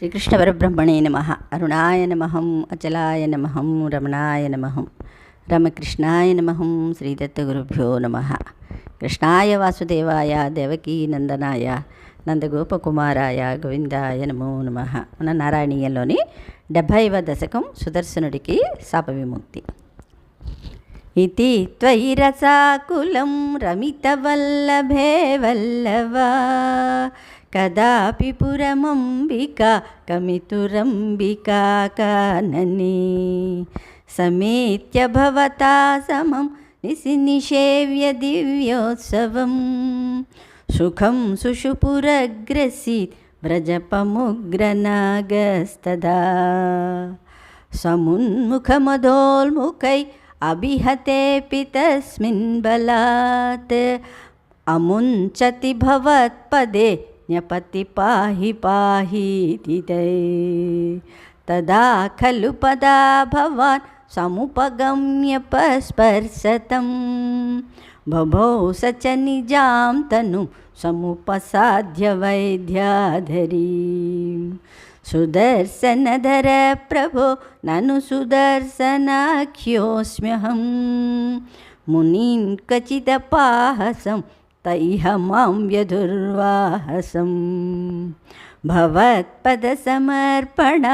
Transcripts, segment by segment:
శ్రీకృష్ణ పరబ్రహ్మణే నమ. అరుణాయ నమహం అచలాయ నమహం రమణాయ నమహం రమకృష్ణాయ నమహం శ్రీదత్తగురుభ్యో నమ. కృష్ణాయ వాసుదేవాయ దేవకీ నందనాయ నందగోపకుమారాయ గోవిందాయ నమో నమ. మన నారాయణీయంలోని డెబ్భైవ దశకం సుదర్శనుడికి శాప విముక్తి ఇతి త్వయి రసాకులం రమితవల్లభే వల్లవా కదాపి పురమంబికా కమితురంబికా కానని సమేత్య భవతా సమం నిసి నిషేవ్య దివ్యోత్సవం సుఖం సుషుపురగ్రసీత్ వ్రజపముగ్రనాగస్తదా సమున్ముఖమధోల్ముఖై अभिहतेऽपि तस्मिन् बलात् अमुञ्चति भवत्पदे न्यपति पाहि पाहीति ते तदा खलु पदा भवान् समुपगम्य पस्पर्शतं बभौ स च निजां तनुं समुपसाध्य वैद्याधरीम् సుదర్శనధర ప్రభో నను సుదర్శనాఖ్యోస్మ్యహం మునీన్ కచితపాహసం తైహ మాం వ్యధుర్వాహసం భవత్పదసమర్పణ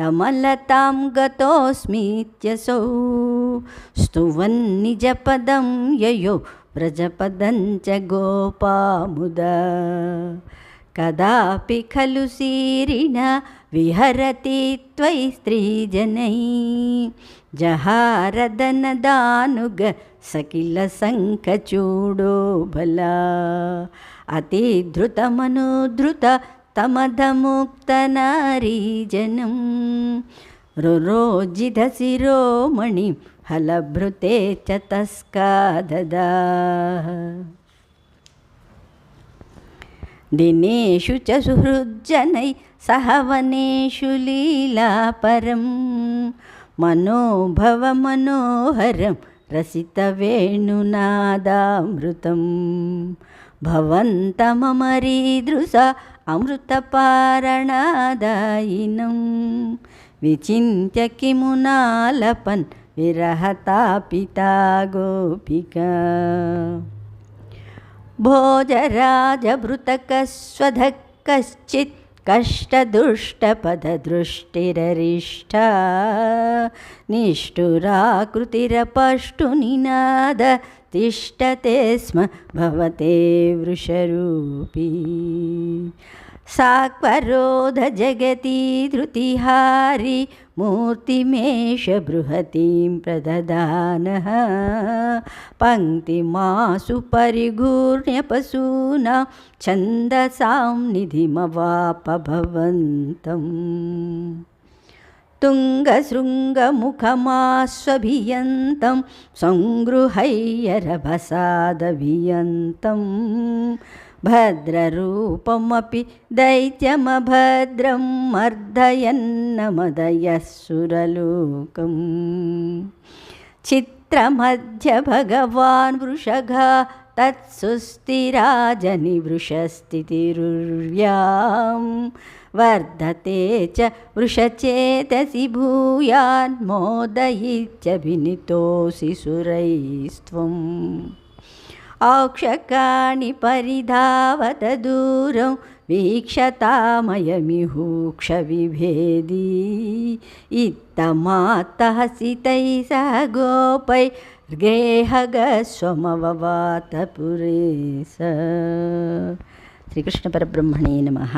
రమలతాం గతోస్మీత్యసౌ స్తువన్నిజపదం యయో వ్రజపదం చ గోపాముద కదాపి ఖలు శీరిణ విహరతి త్వై స్త్రీజనై. జహారదనదానుగ సకిల శంఖచూడో బలా. అతిధృతమనుధృత తమధముక్త నారీజనం రురోజిధ శిరోమణి హలభృతే చతస్కాదదా. దినేషు చ సుహృజ్జనై సహవనేషు లీలాపరం మనోభవ మనోహరం రసిత రసితవేణునాదామృతం భవంతమరీదృశ అమృతపారణాదాయినం విచింత్య కిమునాలపన్ విరహతాపితా గోపికా भोजराजभृतकस्वधः कश्चित् कष्टदुष्टपददृष्टिररिष्टा निष्ठुराकृतिरपष्टुनिनाद तिष्ठते स्म भवते वृषरूपी साक्वरोधजगती धृतिहारी मूर्तिमेष बृहतीं प्रददानः। पङ्क्तिमासु परिघूर्ण्यपशूनां छन्दसां निधिमवापभवन्तम्। तुङ्गशृङ्गमुखमास्वभियन्तं सङ्गृहय्यरभसादभियन्तं భద్రరూపమపి దైత్యమభద్రం మర్దయన్నమదయసురలోకం చిత్రమధ్య భగవాన్ వృషఘ తత్సుస్థిరాజని వృషస్థితిరుర్వ్యాం వర్ధతే చ వృషచేతసి భూయాన్మోదయిత్యభినితోసి సురైస్త్వం. औक्षकाणि परिधावत दूरं वीक्षतामयमिहूक्षविभेदी इत्तमात्तः विभेदी इत्थमात्तः सितैः स गोपैर्गेहगस्वमववात पुरे स श्रीकृष्णपरब्रह्मणे नमः।